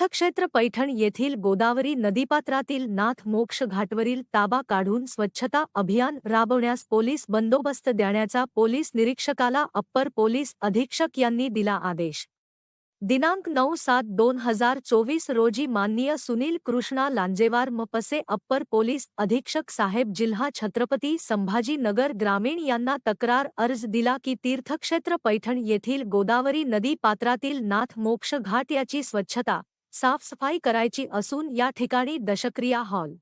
तीर्थक्षेत्र पैठण येथील गोदावरी नदीपात्रातील नाथ मोक्ष घाटवरील ताबा काढून स्वच्छता अभियान राबवण्यास पोलीस बंदोबस्त देण्याचा पोलीस निरीक्षकाला अप्पर पोलीस अधीक्षक यांनी दिला आदेश. दिनांक नऊ सात दोन हजार चोवीस रोजी माननीय सुनील कृष्णा लांजेवार मपसे अप्पर पोलीस अधीक्षक साहेब जिल्हा छत्रपती संभाजीनगर ग्रामीण यांना तक्रार अर्ज दिला की तीर्थक्षेत्र पैठण येथील गोदावरी नदी पात्रातील नाथ मोक्ष घाट याची स्वच्छता साफसफाई करायची असून या ठिकाणी दशक्रिया हॉल.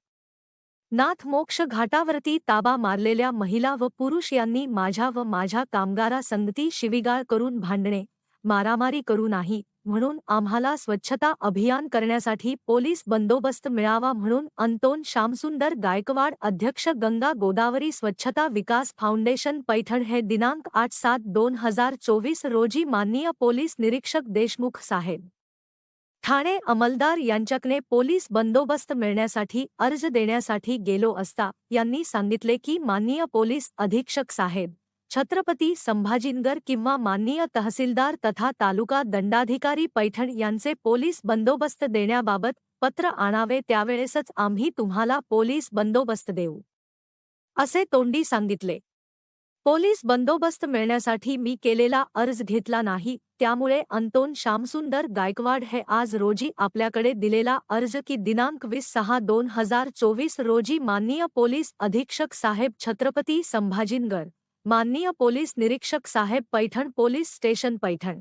नाथ मोक्ष घाटावरती ताबा मारलेल्या महिला व पुरुष यांनी माझ्या व माझ्या कामगारा संगती शिविगाळ करून भांडणे मारामारी करू नाही म्हणून आम्हाला स्वच्छता अभियान करण्यासाठी पोलीस बंदोबस्त मिळावा म्हणून अंतोन श्यामसुंदर गायकवाड अध्यक्ष गंगा गोदावरी स्वच्छता विकास फाउंडेशन पैठण हे दिनांक आठ सात दोन हजार चोवीस रोजी माननीय पोलीस निरीक्षक देशमुख साहेब ठाणे अंमलदार यांच्याकडे पोलीस बंदोबस्त मिळण्यासाठी अर्ज देण्यासाठी गेलो असता यांनी सांगितले की माननीय पोलीस अधीक्षक साहेब छत्रपती संभाजीनगर किंवा माननीय तहसीलदार तथा तालुका दंडाधिकारी पैठण यांचे पोलीस बंदोबस्त देण्याबाबत पत्र आणावे त्यावेळेसच आम्ही तुम्हाला पोलीस बंदोबस्त देऊ असे तोंडी सांगितले. पोलीस बंदोबस्त मिळण्यासाठी मी केलेला अर्ज़ घेतला नाही. त्यामुळे अंतोन श्यामसुंदर गायकवाड हे आज रोजी आपल्याकडे दिलेला अर्ज़ की दिनांक वीस सहा दोन हज़ार चोवीस रोजी माननीय पोलीस अधीक्षक साहेब छत्रपती संभाजीनगर, माननीय पोलीस निरीक्षक साहेब पैठण पोलीस स्टेशन पैठण.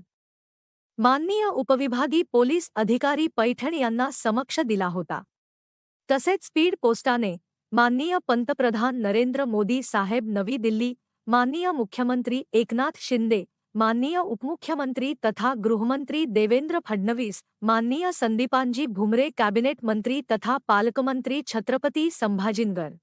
माननीय उपविभागी पोलीस अधिकारी पैठण यांना समक्ष दिला होता. तसेच स्पीड पोस्टाने माननीय पंतप्रधान नरेंद्र मोदी साहेब नवी दिल्ली माननीय मुख्यमंत्री एकनाथ शिंदे, माननीय उपमुख्यमंत्री तथा गृहमंत्री देवेंद्र फडणवीस, माननीय संदीपानजी भुमरे कॅबिनेट मंत्री तथा पालकमंत्री छत्रपती संभाजीनगर.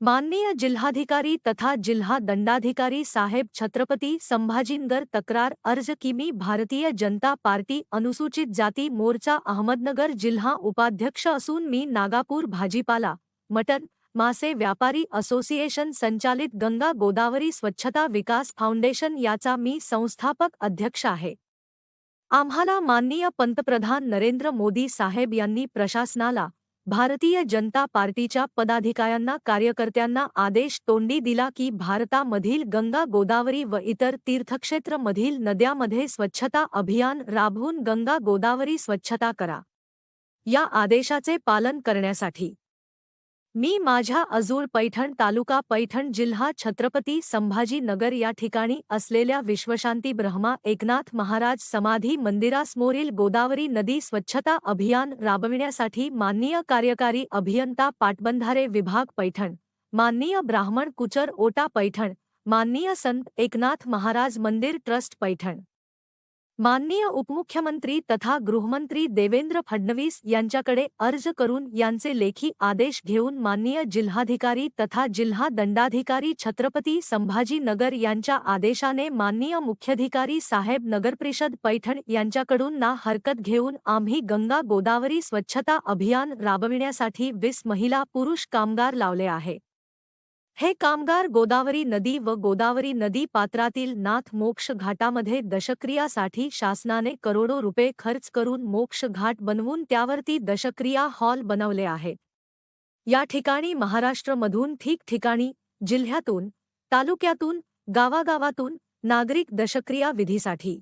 माननीय जिल्हाधिकारी तथा जिल्हा दंडाधिकारी साहेब छत्रपती संभाजीनगर तक्रार अर्ज़ की मी भारतीय जनता पार्टी अनुसूचित जाती मोर्चा अहमदनगर जिल्हा उपाध्यक्ष असून मी नागापूर भाजीपाला मटन मासे व्यापारी असोसिएशन संचालित गंगा गोदावरी स्वच्छता विकास फाउंडेशन याचा मी संस्थापक अध्यक्ष आहे. आम्हाला माननीय पंतप्रधान नरेंद्र मोदी साहेब यांनी प्रशासनाला भारतीय जनता पार्टीच्या पदाधिकाऱ्यांना कार्यकर्त्यांना आदेश तोंडी दिला की भारतामधील गंगा गोदावरी व इतर तीर्थक्षेत्रमधील नद्यामध्ये स्वच्छता अभियान राबवून गंगा गोदावरी स्वच्छता करा. या आदेशाचे पालन करण्यासाठी मी माझ्या अजूर पैठण तालुका पैठण जिल्हा छत्रपती संभाजी नगर या ठिकाणी असलेल्या विश्वशांती ब्रह्मा एकनाथ महाराज समाधी मंदिरासमोरील गोदावरी नदी स्वच्छता अभियान राबविण्यासाठी माननीय कार्यकारी अभियंता पाटबंधारे विभाग पैठण माननीय ब्राह्मण कुचर ओटा पैठण माननीय संत एकनाथ महाराज मंदिर ट्रस्ट पैठण. माननीय उपमुख्यमंत्री तथा गृहमंत्री देवेंद्र फडणवीस यांच्याकडे अर्ज करून यांचे लेखी आदेश घेऊन माननीय जिल्हाधिकारी तथा जिल्हा दंडाधिकारी छत्रपती संभाजी नगर यांच्या आदेशाने माननीय मुख्याधिकारी साहेब नगरपरिषद पैठण यांच्याकडून ना हरकत घेऊन आम्ही गंगा गोदावरी स्वच्छता अभियान राबविण्यासाठी वीस महिला पुरुष कामगार लावले आहे. हे कामगार गोदावरी नदी व गोदावरी नदी पात्रातील नाथ मोक्ष घाटामध्ये दशक्रियासाठी शासनाने करोडो रुपये खर्च करून मोक्ष घाट बनवून त्यावरती दशक्रिया हॉल बनवले आहेत या ठिकाणी महाराष्ट्रमधून ठिकठिकाणी जिल्ह्यातून तालुक्यातून गावागावातून नागरिक दशक्रिया विधीसाठी.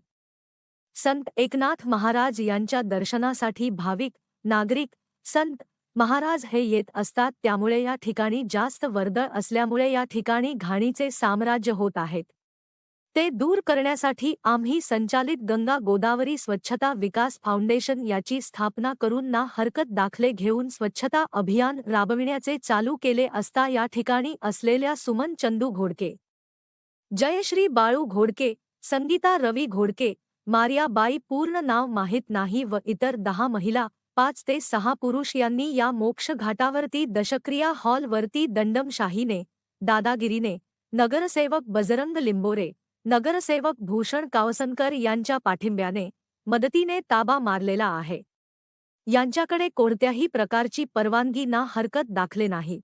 संत एकनाथ महाराज यांच्या दर्शनासाठी भाविक नागरिक संत महाराज हे येत असतात त्यामुळे या ठिकाणी जास्त वर्दळ असल्यामुळे या ठिकाणी घाणीचे साम्राज्य होत आहेत. ते दूर करण्यासाठी आम्ही संचालित गंगा गोदावरी स्वच्छता विकास फाउंडेशन याची स्थापना करून ना हरकत दाखले घेऊन स्वच्छता अभियान राबविण्याचे चालू केले असता या ठिकाणी असलेल्या सुमन चंदू घोडके जयश्री बाळू घोडके संगीता रवी घोडके मारियाबाई पूर्ण नाव माहीत नाही व इतर दहा महिला पाच ते सहा पुरुष यांनी या मोक्ष घाटावरती दशक्रिया हॉलवरती दंडमशाहीने दादागिरीने नगरसेवक बजरंग लिंबोरे नगरसेवक भूषण कावसनकर यांच्या पाठिंब्याने मदतीने ताबा मारलेला आहे. यांच्याकडे कोणत्याही प्रकारची परवानगी ना हरकत दाखले नाहीत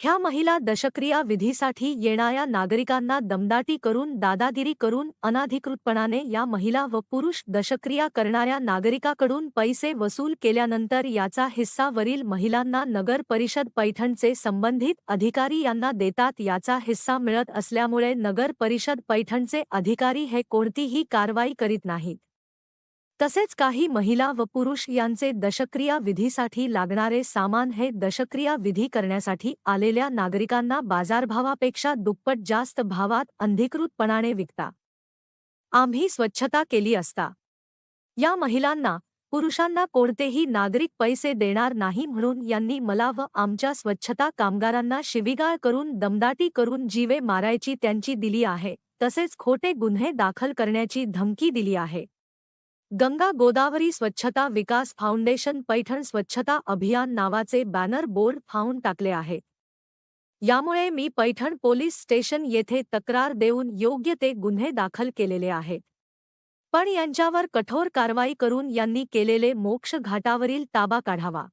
ह्या महिला दशक्रिया विधीसाठी येणाऱ्या नागरिकांना दमदाटी करून दादागिरी करून अनाधिकृतपणाने या महिला व पुरुष दशक्रिया करणाऱ्या नागरिकाकडून पैसे वसूल केल्यानंतर याचा हिस्सा वरील महिलांना नगर परिषद पैठणचे संबंधित अधिकारी यांना देतात. याचा हिस्सा मिळत असल्यामुळे नगर परिषद पैठणचे अधिकारी हे कोणतीही कारवाई करीत नाहीत. तसेच काही महिला व पुरुष यांचे दशक्रिया विधीसाठी लागणारे सामान हे दशक्रिया विधी करण्यासाठी आलेल्या नागरिकांना बाजारभावापेक्षा दुप्पट जास्त भावात अंधिकृतपणाने विकता. आम्ही स्वच्छता केली असता. या महिलांना पुरुषांना कोणतेही नागरिक पैसे देणार नाही म्हणून यांनी मला व आमच्या स्वच्छता कामगारांना शिविगाळ करून दमदाटी करून जीवे मारायची त्यांची दिली आहे तसेच खोटे गुन्हे दाखल करण्याची धमकी दिली आहे. गंगा गोदावरी स्वच्छता विकास फाउंडेशन पैठण स्वच्छता अभियान नावाचे बॅनर बोर्ड फाऊन टाकले आहे. यामुळे मी पैठण पोलीस स्टेशन येथे तक्रार देऊन योग्य ते गुन्हे दाखल केलेले आहेत पण यांच्यावर कठोर कारवाई करून यांनी केलेले मोक्ष घाटावरील ताबा काढावा.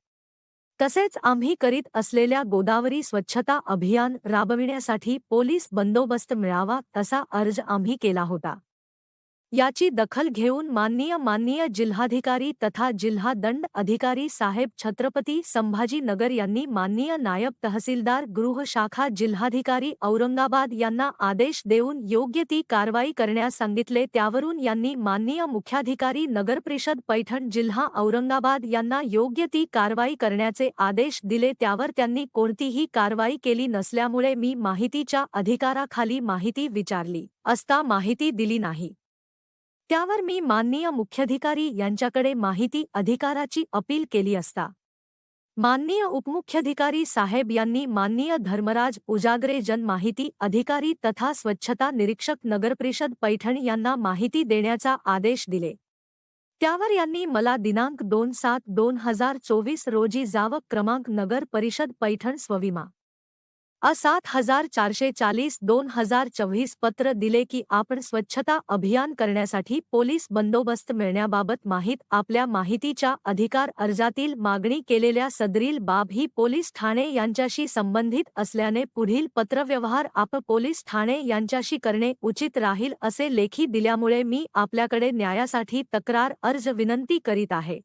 तसेच आम्ही करीत असलेल्या गोदावरी स्वच्छता अभियान राबविण्यासाठी पोलीस बंदोबस्त मिळावा तसा अर्ज आम्ही केला होता. याची दखल घेऊन माननीय माननीय जिल्हाधिकारी तथा जिल्हा दंड अधिकारी साहेब छत्रपती संभाजीनगर यांनी माननीय नायब तहसीलदार गृह शाखा जिल्हाधिकारी औरंगाबाद यांना आदेश देऊन योग्य ती कारवाई करण्यास सांगितले. त्यावरून यांनी माननीय मुख्याधिकारी नगरपरिषद पैठण जिल्हा औरंगाबाद यांना योग्य ती कारवाई करण्याचे आदेश दिले. त्यावर त्यांनी कोणतीही कारवाई केली नसल्यामुळे मी माहितीच्या अधिकाराखाली माहिती विचारली असता माहिती दिली नाही. त्यावर मी माननीय मुख्याधिकारी यांच्याकडे माहिती अधिकाराची अपील केली असता. माननीय उपमुख्याधिकारी साहेब यांनी माननीय धर्मराज उजागरे जन माहिती अधिकारी तथा स्वच्छता निरीक्षक नगरपरिषद पैठण यांना माहिती देण्याचा आदेश दिले. त्यावर यांनी मला दिनांक दोन सात दोन हजार चोवीस रोजी जावक क्रमांक नगर परिषद पैठण स्वविमा अ सात हजार चारशे चाळीस दोन हजार चोवीस पत्र दिले की आपण स्वच्छता अभियान करण्यासाठी पोलीस बंदोबस्त मिळण्याबाबत माहीत आपल्या माहितीच्या अधिकार अर्जातील मागणी केलेल्या सदरील बाब ही पोलीस ठाणे यांच्याशी संबंधित असल्याने पुढील पत्रव्यवहार आप पोलीस ठाणे यांच्याशी करणे उचित राहील असे लेखी दिल्यामुळे मी आपल्याकडे न्यायासाठी तक्रार अर्ज विनंती करीत आहे.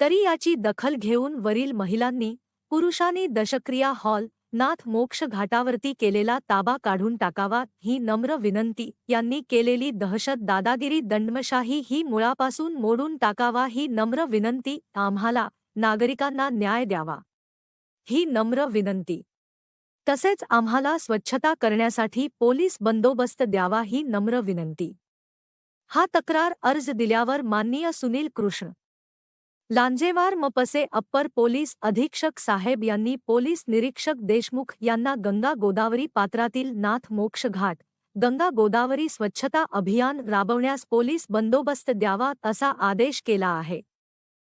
तरी याची दखल घेऊन वरील महिलांनी पुरुषांनी दशक्रिया हॉल नाथ मोक्ष घाटावरती केलेला ताबा काढून टाकावा ही नम्र विनंती. यांनी केलेली दहशत दादागिरी दंडमशाही ही मुळापासून मोडून टाकावा ही नम्र विनंती. आम्हाला नागरिकांना न्याय द्यावा. ही नम्र विनंती. तसेच आम्हाला स्वच्छता करण्यासाठी पोलीस बंदोबस्त द्यावा ही नम्र विनंती. हा तक्रार अर्ज दिल्यावर माननीय सुनील कृष्ण. लांजेवार मपसे अप्पर पोलीस अधीक्षक साहेब यांनी पोलीस निरीक्षक देशमुख यांना गंगा गोदावरी पात्रातील नाथ मोक्ष घाट गंगा गोदावरी स्वच्छता अभियान राबवण्यास पोलीस बंदोबस्त द्यावा असा आदेश केला आहे.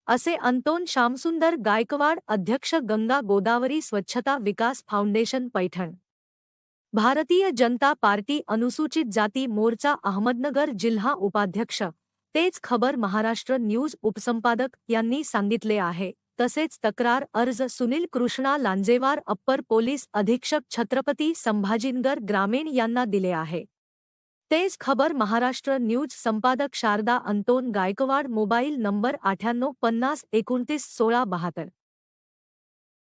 असे अंतोन श्यामसुंदर गायकवाड अध्यक्ष गंगा गोदावरी स्वच्छता विकास फाउंडेशन पैठण. भारतीय जनता पार्टी अनुसूचित जाती मोर्चा अहमदनगर जिल्हा उपाध्यक्ष तेच खबर महाराष्ट्र न्यूज उपसंपादक यांनी सांगितले आहे. तसेच तक्रार अर्ज सुनील कृष्णा लांजेवार अप्पर पोलीस अधीक्षक छत्रपती संभाजीनगर ग्रामीण यांना दिले आहे. तेच खबर महाराष्ट्र न्यूज संपादक Sharda Anton Gaikwad mobile number अठ्ठ्याण्णव पन्नास एकोणतीस सोळा बहात्तर.